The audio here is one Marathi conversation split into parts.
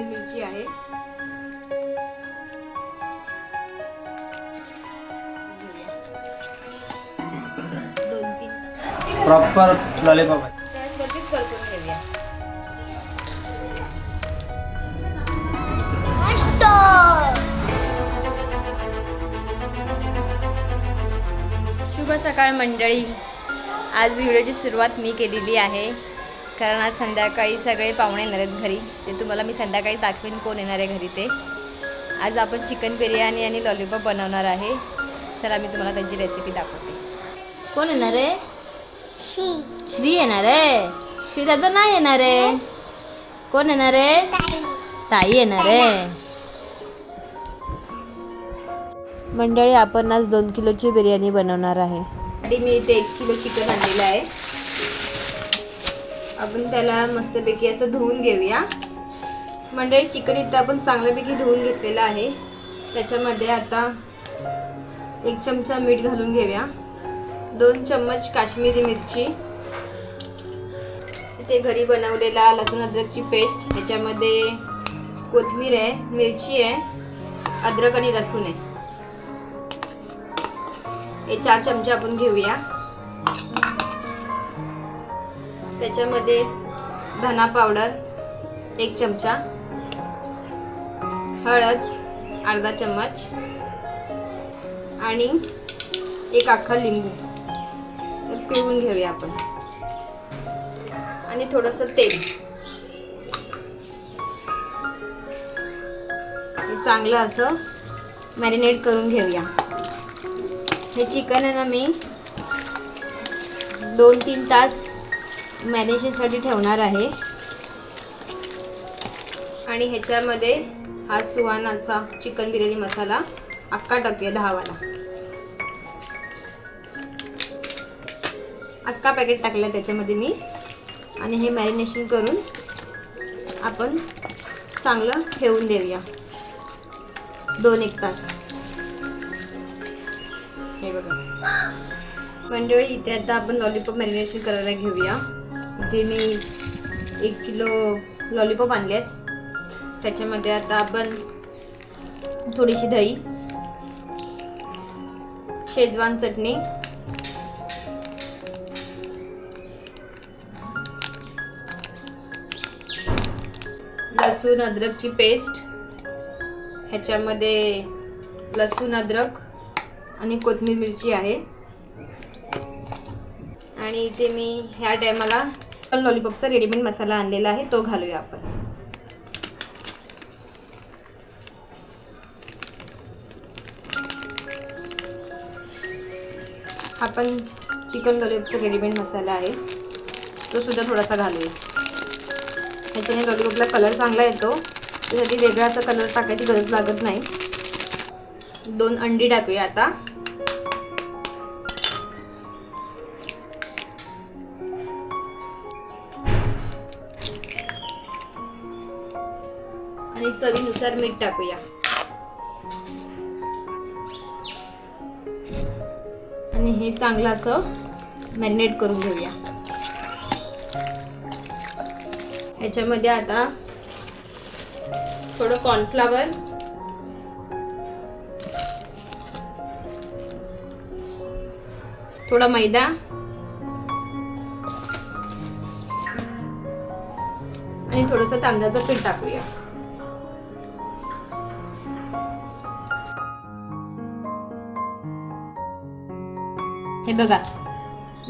कोथिंबीर मिरची आहे. दोन तीन प्रॉपर लॉलीपॉप आहे गॅसवरतीच परतून घेऊया शुभ सकाळ मंडळी. आज व्हिडिओची सुरुवात मी केलेली आहे. कारण आज संध्याकाळी सगळे पाहुणे येणार आहेत घरी. ते तुम्हाला मी संध्याकाळी दाखवेन कोण येणार आहे घरी ते. आज आपण चिकन बिर्याणी आणि लॉलीपॉप बनवणार आहे. चला मी तुम्हाला त्यांची रेसिपी दाखवते. कोण येणार आहे? श्री. येणार आहे. श्री दादा नाही येणार आहे. कोण येणार आहे? ताई येणार आहे. मंडळी आपण आज दोन किलोची बिर्याणी बनवणार आहे. आधी मी इथे एक किलो चिकन आणलेलं आहे. आपण त्याला मस्तपैकी असं धुवून घेऊया. मंडळी चिकन इथं आपण चांगल्यापैकी धुवून घेतलेलं आहे. त्याच्यामध्ये आता एक चमचा मीठ घालून घेऊया. दोन चम्मच काश्मीरी मिरची. इथे घरी बनवलेला लसूण अद्रकची पेस्ट. त्याच्यामध्ये कोथिंबीर आहे मिरची आहे अद्रक आणि लसूण आहे. हे चार चमचे आपण घेऊया. त्याच्यामध्ये धना पावडर एक चमचा हळद अर्धा चम्मच आणि एक अख्खा लिंबू. पिळून घेऊया आपण. आणि थोडंसं तेल. चांगलं असं मॅरिनेट करून घेऊया. हे चिकन आहे ना मी दोन तीन तास मॅरिनेशनसाठी ठेवणार आहे. आणि ह्याच्यामध्ये हा सुहानाचा चिकन बिर्याणी मसाला अक्का टाकूया दहावाला अक्का पॅकेट टाकला त्याच्यामध्ये मी. आणि हे मॅरिनेशन करून आपण चांगलं ठेवून देऊया. दोन एक तास. हे बघा. मंडळी इथे आता आपण लॉलीपॉप मॅरिनेशन करायला घेऊया. इथे मी एक किलो लॉलीपॉप आणले आहेत. त्याच्यामध्ये आता आपण थोडीशी दही शेजवान चटणी लसूण अद्रकची पेस्ट ह्याच्यामध्ये लसूण अद्रक आणि कोथिंबीर मिरची आहे. आणि इथे मी ह्या टायमाला लॉलीपॉपचा रेडीमेड मसाला आणलेला आहे तो घालूया आपण. आपण चिकन लॉलीपॉपचा रेडीमेड मसाला आहे तो सुद्धा थोडासा घालूया. ह्याच्याने लॉलीपॉपला कलर चांगला येतो. त्यासाठी वेगळा असा कलर टाकायची गरज लागत नाही. दोन अंडी टाकूया आता. चवीनुसार मीठ टाकूया. आणि हे चांगलं असं मॅरिनेट करून घेऊया. ह्याच्यामध्ये आता थोडं कॉर्नफ्लावर थोडा मैदा आणि थोडस तांदळाचं पीठ टाकूया. हे बघा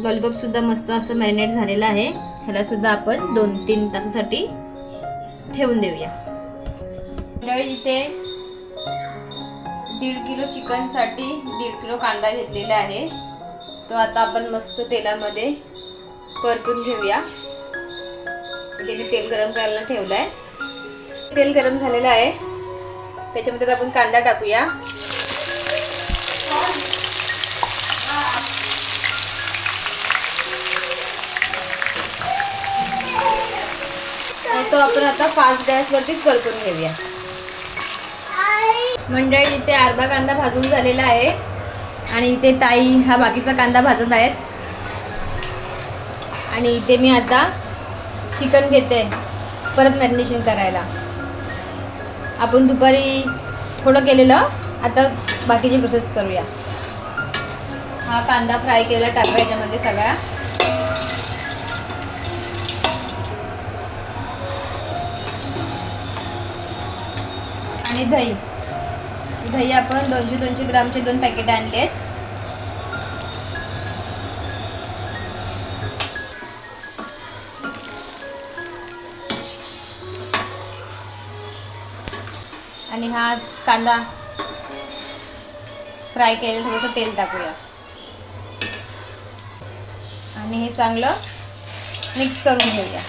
लॉलीपॉपसुद्धा मस्त असं मॅरिनेट झालेलं आहे. ह्यालासुद्धा आपण दोन तीन तासासाठी ठेवून देऊया. मंडळी इथे दीड किलो चिकनसाठी दीड किलो कांदा घेतलेला आहे. तो आता आपण मस्त तेलामध्ये परतून घेऊया. इथे मी तेल गरम करायला ठेवलं आहे तेल गरम झालेलं आहे. त्याच्यामध्ये आपण कांदा टाकूया. आणि तो आपण आता फास्ट गॅसवरतीच परतून घेऊया. मंडळी इथे अर्धा कांदा भाजून झालेला आहे. आणि इथे ताई हा बाकीचा कांदा भाजत आहेत. आणि इथे मी आता चिकन घेते. परत मॅरिनेशन करायला. आपण दुपारी थोडं केलेलं आता बाकीची प्रोसेस करूया. हा कांदा फ्राय केलेला टाकूया याच्यामध्ये सगळा. आणि दही. दही आपण दोनशे दोनशे ग्रामचे दोन पॅकेट आणले आहेत आणि हा कांदा फ्राय केलेलं थोडंसं तेल टाकूया. आणि हे चांगलं मिक्स करून घेऊया.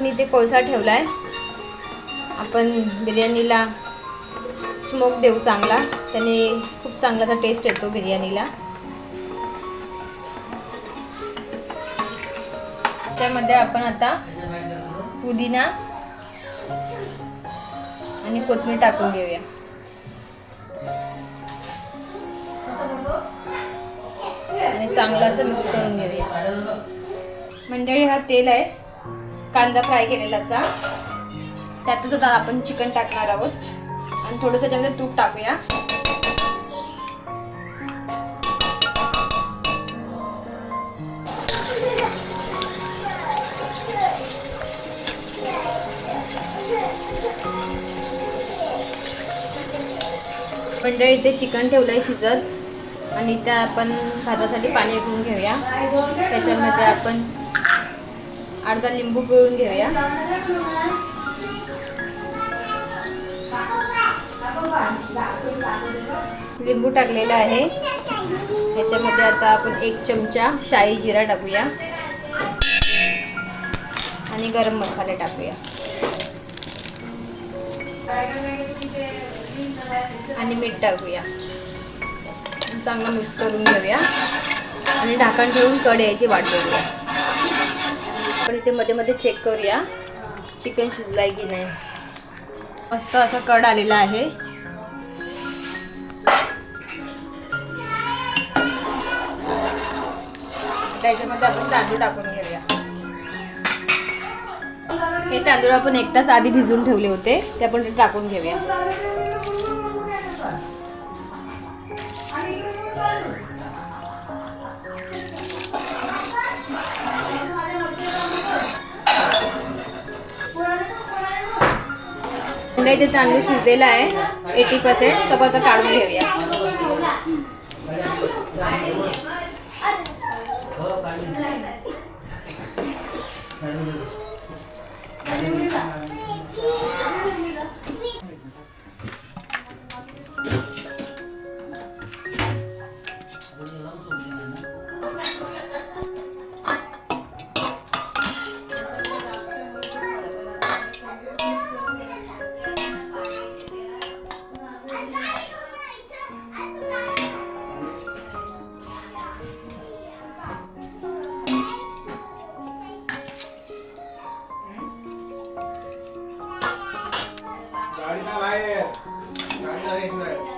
मी ते कोळसा ठेवला आहे आपण बिर्याणीला स्मोक देऊ चांगला. त्याने खूप चांगलाचा टेस्ट येतो बिर्याणीला. त्यामध्ये आपण आता पुदिना आणि कोथमीर टाकून घेऊया. आणि चांगलं असं मिक्स करून घेऊया. मंडळी हा तेल आहे. कांदा फ्राय केलेलाचा. त्यातच आता आपण चिकन टाकणार आहोत. आणि थोडंसं त्याच्यामध्ये तूप टाकूया. मंडळी इथे चिकन ठेवलंय शिजत. आणि त्या आपण भातासाठी पाणी विकून घेऊया. त्याच्यामध्ये आपण अर्धा लिंबू पिळून घेऊया. लिंबू टाकलेला आहे. ह्याच्यामध्ये आता आपण एक चमचा शाही जिरा टाकूया. आणि गरम मसाले टाकूया. आणि मीठ टाकूया. चांगलं मिक्स करून घेऊया. आणि ढाकण ठेवून कड यायची वाट बघूया. आपण इथे मध्ये मध्ये चेक करूया. चिकन शिजलाय की नाही? मस्त असा कड आलेला आहे. त्याच्यामध्ये आपण तांदूळ टाकून घेऊया. हे तांदूळ आपण एक तास आधी भिजवून ठेवले होते. ते आपण टाकून घेऊया. पुन्हा इथे तांदूळ शिजलेला आहे. एटी पर्सेंट तर आता काढून घेऊया. गाडीला यायचं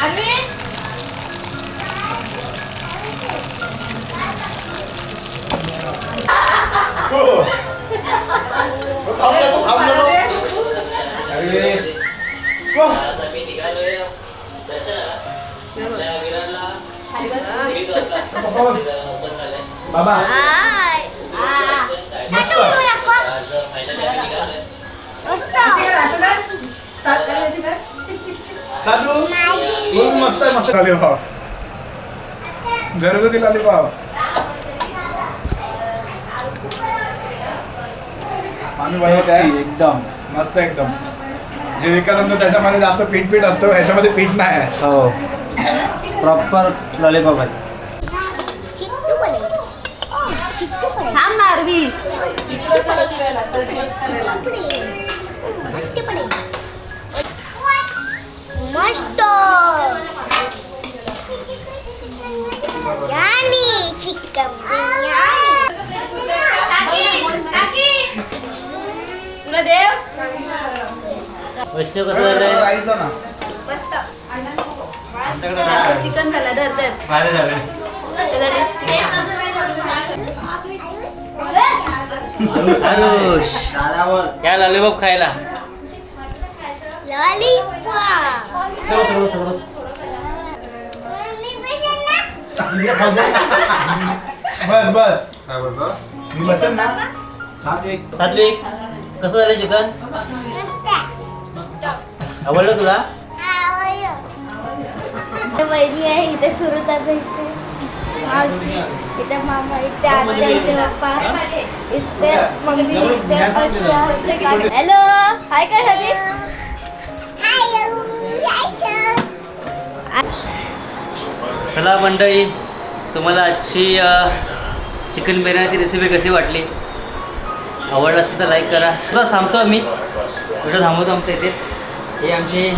आम्ही हो. हो, खाऊन नको, खाऊन नको. अरे. हो. आज आम्ही निघालोय दर्शनाला आपल्या विरारला वीर पप्पा बघ. ओपन झालंय बाबा मस्त आज फायनली आम्ही निघालोय साधू? खूप मस्त आहे मस्त. लालीपाव घरगुती लालीपाव आम्ही बनवत. आहे एकदम. मस्त एकदम. जे विकत आणतो त्याच्यामध्ये जास्त पीठ पीठ असतं ह्याच्यामध्ये पीठ नाही आहे. हो. प्रॉपर लॉलीपॉप आहे. थांब मारवी चिट्टू वैष्णव कसं मस्त. आमच्याकडे चिकन झालं. दर दर भारी झाले त्याचा टेस्ट आरुष दादावर या लॉलीपॉप खायला. सर्व सर्व सर्व बस बस. काय बोलतो मी बसेल ना. सात एक सात्विक कसं झालं चिकन? आवडलं तुला? वहिनी आहे इथे सुरू इथे इथे मामा इथे आत्या इथे पप्पा. इथे मम्मी इथे हॅलो. हाय काय सदी चला मंडळी तुम्हाला आजची चिकन बिर्याणीची रेसिपी कशी वाटली? आवडलं असेल तर लाईक करा. सुद्धा थांबतो आम्ही. कुठं थांबवतो आमच्या इथेच. हे आमची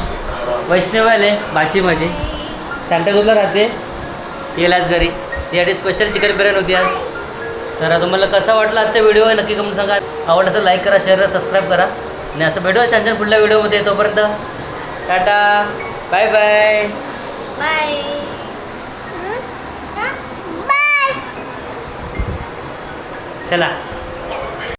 वैष्णव आहे भाची माझी. सांताक्रूजला राहते. येईल घरी. यासाठी स्पेशल चिकन बिर्याणी होती आज. तर तुम्हाला कसा वाटला आजचा व्हिडिओ नक्की कमेंट सांगा. आवडलं असेल लाईक करा शेअर करा सबस्क्राईब करा. आणि असं भेटूया छान छान पुढल्या व्हिडिओमध्ये तोपर्यंत टाटा. Bye bye. बाय. चला.